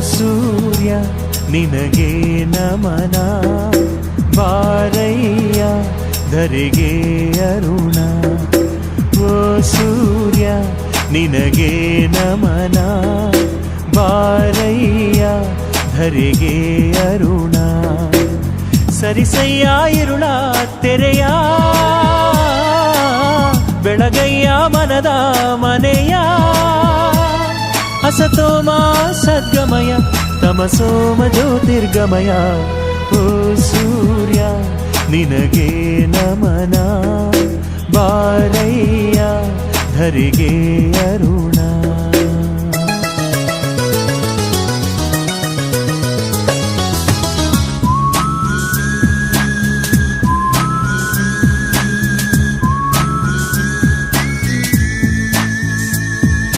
ಸೂರ್ಯ, ನಿನಗೆ ನಮನ. ಬಾರಯ್ಯ, ಧರೆಗೆ ಅರುಣ. ಓ ಸೂರ್ಯ, ನಿನಗೆ ನಮನ. ಬಾರಯ್ಯ, ಧರೆಗೆ ಅರುಣ. ಸರಿಸಯ್ಯ, ಇರುಳ, ತೆರೆಯ. ಬೆಳಗಯ್ಯ, ಮನದ ಮನೆಯ. ಹಸತೋಮ ಸದ್ಗಮಯ ತಮಸೋಮ ಜ್ಯೋತಿರ್ಗಮಯ ಓ ಸೂರ್ಯ ನಿನಗೆ ನಮನ ಬಾರಯ್ಯ ಧರೆಗೆ ಅರುಣ